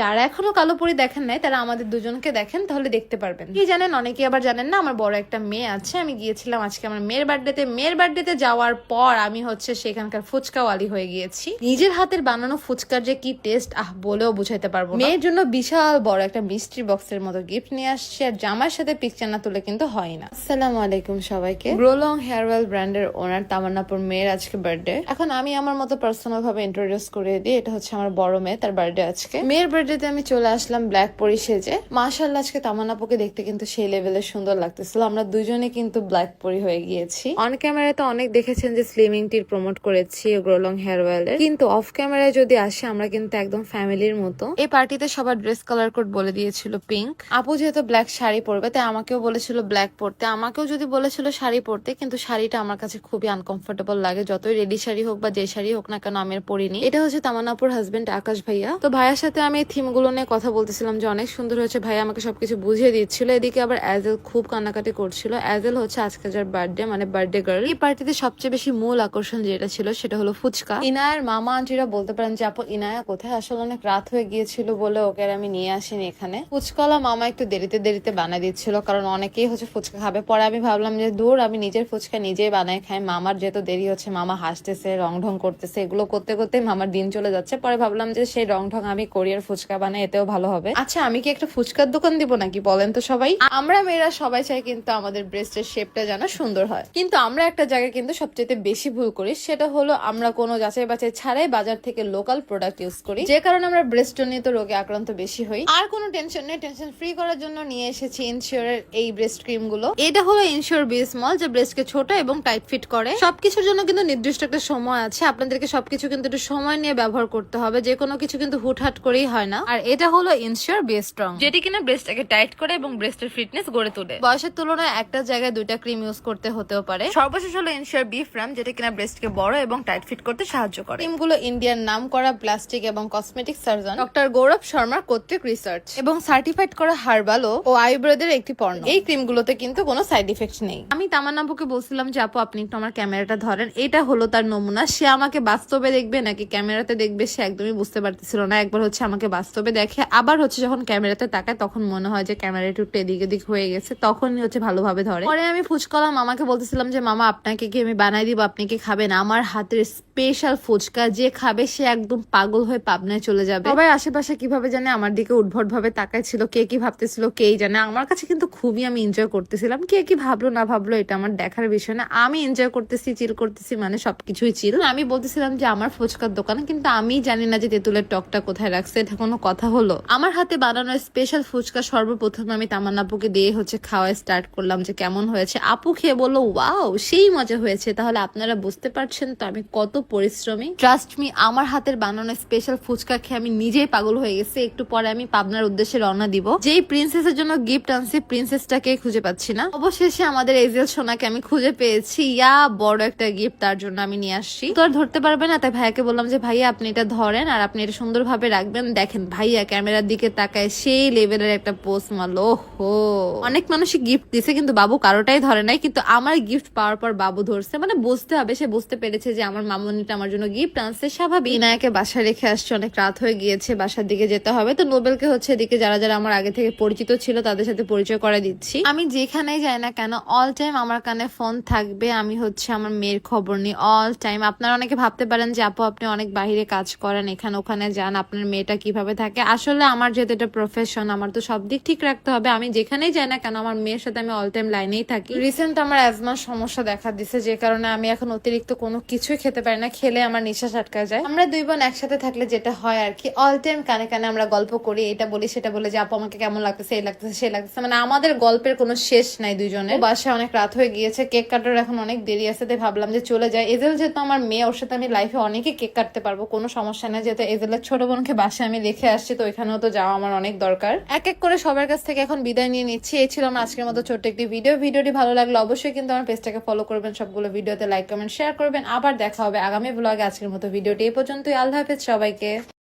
যারা এখনও কালো পরি দেখেন নাই, তারা আমাদের দুজনকে দেখেন, তাহলে দেখতে পারবেন। কি জানেন? অনেকে আবার জানেন না, আমার বড় একটা মেয়ে আছে, আমি গিয়েছিলাম আজকে আমার মেয়ের বার্থডেতে মেয়ের বার্থডেতে যাওয়ার পর আমি হচ্ছে সেখানকার ফুচকাওয়ালি হয়ে গিয়েছি। নিজের হাতের বানানো ফুচকার যে কি টেস্ট আহ, বলেও বুঝাইতে পারব মেয়ের জন্য বিশাল বড় একটা মিষ্টি বক্সের মতো গিফট নিয়ে আসছে, আর জামার সাথে পিকচার না তুলে কিন্তু হয় না। আসসালামু আলাইকুম সবাইকে। গ্রোলং হেয়ারওয়েল ব্র্যান্ডের ওনার তামান্নাপুর মেয়ের আজকে বার্থডে এখন আমি আমার মতো পার্সোনাল ভাবে ইন্ট্রোডিউস করে দিই, এটা হচ্ছে আমার বড় মেয়ে, তার বার্থডে আজকে। মেয়ের বার্থডেতে আমি চলে আসলাম ব্ল্যাক পরি সেজে মার্শাল আজকে তামান্নাপুকে দেখতে কিন্তু সেই লেভেলের সুন্দর লাগতেছিল। আমরা দুজনে কিন্তু ব্ল্যাক পরি হয়ে গিয়েছি। অন ক্যামেরায় তো অনেক দেখেছেন যে স্লিমিং টির প্রমোট করেছি গ্রোলং হেয়ারওয়েল এর। কিন্তু অফ ক্যামেরায় যদি আসে, আমরা কিন্তু একদম ফ্যামিলির মতো। এই পার্টিতে সবার ড্রেস কালার কোড বলে দিয়েছিল পিঙ্ক আপু যেহেতু ব্ল্যাক শাড়ি পরবে, তাই আমাকেও বলেছিল ব্ল্যাক পরতে। আমাকেও যদি বলেছিল শাড়ি পরতে, কিন্তু শাড়িটা আমার কাছে খুবই আনকমফোর্টেবল লাগে। যতই রেডি শাড়ি হোক বা যে শাড়ি হোক না কেন, আমি পরিনি। এটা হচ্ছে তামানাপুর হাজবেন্ড আকাশ ভাইয়া। তো ভাইয়ার সাথে আমি এই থিমগুলো নিয়ে কথা বলতেছিলাম যে অনেক সুন্দর হয়েছে ভাইয়া আমাকে সবকিছু বুঝিয়ে দিচ্ছিল। এদিকে আবার অ্যাজেল খুব কান্নাকাটি করছিল। অ্যাজেল হচ্ছে আজকে যার বার্থডে মানে বার্থডে গার্ল এই পার্টিতে সবচেয়ে বেশি মূল আকর্ষণ যেটা ছিল সেটা হলো ফুচকা। ইনায়ের মামা আন্টিরা বলতে পারেন যে, আপু, ইনায়া কোথায়? আসলে অনেক রাত হয়ে গিয়েছিল বলে ওকে আমি নিয়ে আসিনি এখানে। ফুচকাওয়ালা মামা একটু দেরিতে দেরিতে বানাই দিচ্ছিল, কারণ অনেকেই হচ্ছে ফুচকা খাবে। পরে আমি ভাবলাম যে, দূর, আমি নিজের ফুচকা নিজেই বানাই খাই। মামার যেহেতু দেরি হচ্ছে, মামা হাসতেছে রং ঢং করতেছে, এগুলো করতে করতে মামার দিন চলে যাচ্ছে। পরে ভাবলাম যে, সেই রং ঢং আমি করি আর ফুচকা বানাই এতেও ভালো হবে। আচ্ছা আমি কি একটা ফুচকার দোকান দিব নাকি বলেন তো সবাই? আমরা মেয়েরা সবাই চাই কিন্তু আমাদের ব্রেস্টের শেপটা যেন সুন্দর হয়। কিন্তু আমরা একটা জায়গায় কিন্তু সবচেয়ে বেশি ভুল করি সেটা হলো আমরা কোনো যাচাই বাছাই ছাড়াই বাজার থেকে লোকাল প্রোডাক্ট ইউজ করি। যে কারণে আমরা ব্রেস্ট জনিত রোগে আক্রান্ত বেশি হই। আর কোনো টেনশন নেই টেনশন ফ্রি করার জন্য নিয়ে এসেছি ইনশিওরের এই ব্রেস্ট ক্রিমগুলো এটা হলো ইনশিওর বি স্মল যে ব্রেস্টকে ছোট এবং টাইট ফিট করে। সবকিছুর জন্য কিন্তু নির্দিষ্ট একটা সময় আছে। আপনাদেরকে সবকিছু কিন্তু একটু সময় নিয়ে ব্যবহার করতে হবে। যে কোনো কিছু কিন্তু হুটহাট করেই হয় না। আর এটা হলো ইনশিওর বি স্ট্রং যেটি কিনা ব্রেস্টটাকে টাইট করে এবং ব্রেস্টের ফিটনেস গড়ে তোলে। বয়সের তুলনায় একটা জায়গায় দুইটা ক্রিম ইউজ করতে হতেও পারে। সর্বশেষ হলো ইনশিওর বি ফ্রাম যেটা কিনা ব্রেস্টকে বড় এবং টাইট ফিট করতে সাহায্য করে। ক্রিমগুলো ইন্ডিয়ান নাম করা প্লাস্টিক এবং কসমেটিক সার্জন ডক্টর গৌরব শর্মার কর্তৃক রিসার্চ এবং সার্টিফাইড করা হার্বালো ও আয়ুর্বেদের একটি পণ্য। এই ক্রিমগুলোতে কিন্তু কোনো সাইড ইফেক্ট নেই। আমি তামান্নাপুকে বলছিলাম যে আপু আপনি একটু আমার ক্যামেরাটা ধরেন। এটা হলো তার নমুনা। সে আমাকে বাস্তবে দেখবে নাকি ক্যামেরাতে দেখবে সে একদমই বুঝতে পারতেছিল না। একবার হচ্ছে আমাকে বাস্তবে দেখে আবার হচ্ছে যখন ক্যামেরাতে তাকায় তখন মনে হয় যে ক্যামেরা একটু এদিক এদিক হয়ে গেছে, তখনই হচ্ছে ভালোভাবে ধরে। পরে আমি ফুচকলা মামাকে বলতেছিলাম যে, মামা, আপনাকে কি আমি বানাই দিব? আপনি কি খাবেন? আমার হাতের স্পেশাল ফুচকা, যে খাবে সে একদম পাগল হয়ে পাবনায় চলে যাবে। সবাই আশেপাশে কীভাবে জানে? আমার দিকে উদ্ভট ভাবে তাকায় ছিল কে কি ভাবতেছিল, কেই জানে? আমার কাছে কিন্তু খুবই আমি এনজয় করতেছিলাম। কে কি ভাবলো, না ভাবলো, এটা আমার দেখার বিষয় না। আমি এনজয় করতেছি চিল করতেছি মানে সবকিছুই চিল আমি বলতেছিলাম যে, আমার ফুচকার দোকান কিন্তু আমি জানি না যে তেঁতুলের টকটা কোথায় রাখছে। এটা কথা হলো? আমার হাতে বানানো স্পেশাল ফুচকা সর্বপ্রথম আমি তামান্নাপুকে দিয়ে হচ্ছে খাওয়া স্টার্ট করলাম যে কেমন হয়েছে। আপু খেয়ে বলল ওয়াও সেই মজা হয়েছে। তাহলে আপনারা বুঝতে পারছেন তো আমি কত পরিশ্রমী। ট্রাস্ট মি আমার হাতের বানানো স্পেশাল ফুচকা খেয়ে আমি নিজেই পাগল হয়ে গেছি। একটু পরে আমি পাবনার উদ্দেশ্যে রওনা দিব। যেই প্রিন্সেসের জন্য গিফট আনছি প্রিন্সেসটাকে খুঁজে পাচ্ছি না। অবশেষে আমাদের এজেল সোনাকে আমি খুঁজে পেয়েছি। ইয়া, বড় একটা গিফট তার জন্য আমি নিয়ে আসছি। তো আর ধরতে পারবে না, তাই ভাইয়াকে বললাম যে, ভাইয়া, আপনি এটা ধরেন আর আপনি এটা সুন্দরভাবে রাখবেন। দেখেন ভাইয়া ক্যামেরার দিকে তাকায় সেই লেভেলের একটা পোস্ট মারলো। হো অনেক মানুষই গিফট দিছে, কিন্তু বাবু কারোটাই ধরে নাই। কিন্তু আমার গিফট পাওয়ার পর বাবু ধরছে। মানে বুঝতে হবে, সে বুঝতে পেরেছে যে আমার মামনিটা আমার জন্য গিফট আনছে। স্বাভাবিক। ইনায়াকে বাসায় রেখে আসছে, অনেক রাত হয়ে গিয়েছে, বাসার দিকে যেতে হবে। তো নোবেলকে হচ্ছে এদিকে যারা যারা আমার আগে থেকে পরিচিত ছিল, তাদের সাথে পরিচয় করে দিচ্ছি। আমি যেখানেই যাই না কেন অল টাইম আমার কানে ফোন থাকবে। আমি হচ্ছে আমার মেয়ের খবর নিই অল টাইম আপনারা অনেকে ভাবতে পারেন যে, আপু, আপনি অনেক বাহিরে কাজ করেন, এখানে ওখানে যান। আপনার মেয়েটা কীভাবে থাকে। আসলে আমার যেহেতু এটা প্রফেশন আমার তো সব দিক ঠিক রাখতে হবে। আমি যেখানেই যাই না কেন, আমার মেয়ের সাথে আমি অল টাইম লাইনেই থাকি। রিসেন্ট আমার অ্যাজমার সমস্যা দেখা দিছে, যে কারণে আমি এখন অতিরিক্ত কোনো কিছুই খেতে পারি না, খেলে আমার নিঃশ্বাস আটকা যায়। আমরা দুই বোন একসাথে থাকলে যেটা হয় আর কি অল টাইম কানে কানে আমরা গল্প করি, এটা বলি, সেটা বলে, যে আপু, আমাকে কেমন লাগতেছে? এই লাগতেছে সে লাগতেছে। মানে আমাদের গল্পের কোনো শেষ নাই দুজনে বাসায় অনেক রাত হয়ে গিয়েছে, কেক কাটার এখন অনেক দেরি আছে, তাই ভাবলাম যে চলে যায় এজেল, যেহেতু আমার মেয়ে, ওর সাথে আমি লাইফে অনেকে কেক কাটতে পারব, কোনো সমস্যা নেই। যেহেতু এজেলের ছোট বোনকে বাসায় আমি রেখে আসছি, তো ওইখানেও তো যাওয়া আমার অনেক দরকার। এক এক করে সবার কাছ থেকে এখন বিদায় নিয়ে নিচ্ছি। এই ছিল আমার আজকের মতো ছোট্ট একটি ভিডিও ভিডিওটি ভালো লাগল অবশ্যই কিন্তু আমার পেজটাকে ফলো করবেন। সবগুলো ভিডিওতে লাইক কমেন্ট শেয়ার করবেন। আবার দেখা হবে আগামী ব্লগে আজকের মতো ভিডিওটি এই পর্যন্তই। আল্লাহ হাফেজ সবাইকে।